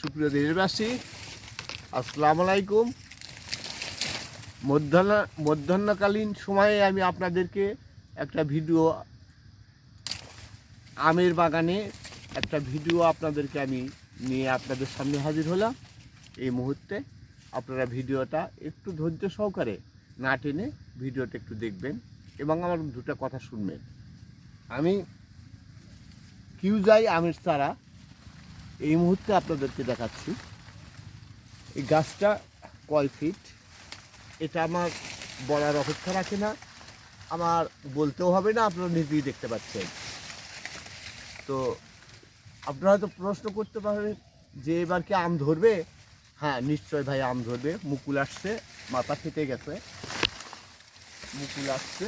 সুপ্রিয় দেশবাসী, আসসালামু আলাইকুম। মধ্যাহ্ন, মধ্যাহ্নকালীন সময়ে আমি আপনাদেরকে একটা ভিডিও, আমের বাগানে একটা ভিডিও আপনাদেরকে আমি নিয়ে আপনাদের সামনে হাজির হলাম। এই মুহূর্তে আপনারা ভিডিওটা একটু ধৈর্য সহকারে না টেনে ভিডিওটা একটু দেখবেন এবং আমার দুটো কথা শুনবেন। আমি কিউজাই আমের চারা এই মুহূর্তে আপনাদেরকে দেখাচ্ছি। এই গাছটা কয় ফিট এটা আমার বলার অপেক্ষা রাখে না। আমার বলতেও হবে না, আপনারা নিজেই দেখতে পাচ্ছেন। তো আপনারা হয়তো প্রশ্ন করতে পারেন যে এবার কি আম ধরবে? হ্যাঁ নিশ্চয় ভাই আম ধরবে। মুকুল আসছে, মাথা ফেটে গেছে। মুকুল আসছে,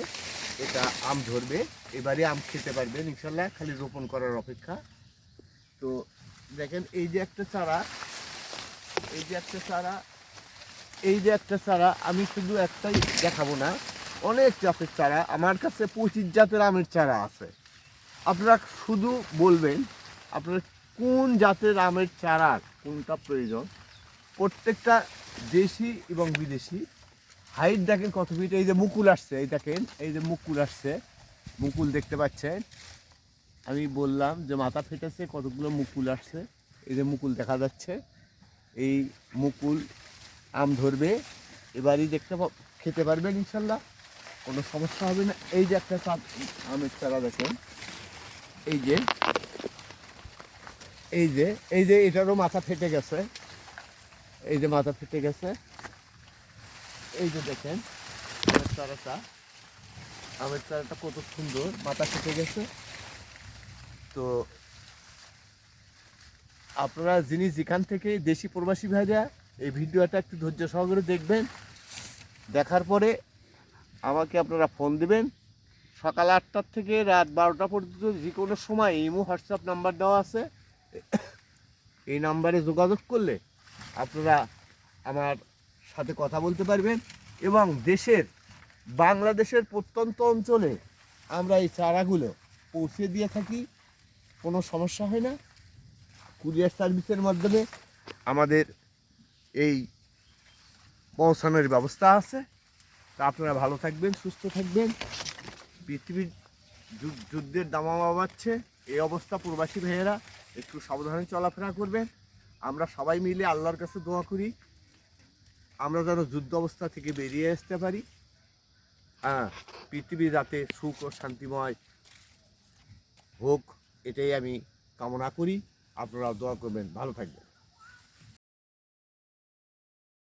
এটা আম ধরবে। এবারে আম খেতে পারবেন, ইনশাল্লাহ, খালি রোপণ করার অপেক্ষা। তো দেখেন, এই যে একটা চারা, এই যে একটা চারা, এই যে একটা চারা, আমি শুধু একটাই দেখাবো না, অনেক জাতের চারা, আমার কাছে পঁচিশ জাতের আমের চারা আছে। আপনারা শুধু বলবেন, আপনার কোন জাতের আমের চারা, কোনটা প্রয়োজন? প্রত্যেকটা দেশি এবং বিদেশি। হাইট দেখেন কত ফিট, এই যে মুকুল আসছে, এই দেখেন, এই যে মুকুল আসছে, মুকুল দেখতে পাচ্ছেন। আমি বললাম যে মাথা ফেটেছে, কতগুলো মুকুল আসছে? এই যে মুকুল দেখা যাচ্ছে। এই মুকুল আম ধরবে, এবারই দেখতে খেতে পারবেন ইনশাল্লাহ, কোনো সমস্যা হবে না। এই যে একটা আমের চারা দেখেন। এই যে এই যে এই যে এটারও মাথা ফেটে গেছে। এই যে মাথা ফেটে গেছে। এই যে দেখেন, আমের চারাটা। আমের চারাটা কত সুন্দর, মাথা ফেটে গেছে। তো আপনারা যিনি যেখান থেকে দেশি প্রবাসী ভাইরা এই ভিডিওটা একটু ধৈর্য সহকারে দেখবেন। দেখার পরে আমাকে আপনারা ফোন দেবেন। সকাল আটটার থেকে রাত বারোটা পর্যন্ত যে কোনো সময় ইমো, হোয়াটসঅ্যাপ নাম্বার দেওয়া আছে। এই নাম্বারে যোগাযোগ করলে আপনারা আমার সাথে কথা বলতে পারবেন এবং দেশের, বাংলাদেশের প্রত্যন্ত অঞ্চলে আমরা এই চারাগুলো পৌঁছে দিয়ে থাকি। কোনো সমস্যা হয় না। কুরিয়ার সার্ভিসের মাধ্যমে আমাদের এই পৌঁছানোর ব্যবস্থা আছে। তা আপনারা ভালো থাকবেন, সুস্থ থাকবেন। পৃথিবীর যুদ্ধের দামামা বাড়ছে। এই অবস্থা প্রবাসী ভাইয়েরা, একটু সাবধানে চলাফেরা করবেন। আমরা সবাই মিলে আল্লাহর কাছে দোয়া করি। আমরা যেন যুদ্ধ অবস্থা থেকে বেরিয়ে আসতে পারি। হ্যাঁ পৃথিবী যাতে সুখ ও শান্তিময় হোক। এটাই আমি কামনা করি। আপনারা দোয়া করবেন। ভালো থাকবেন।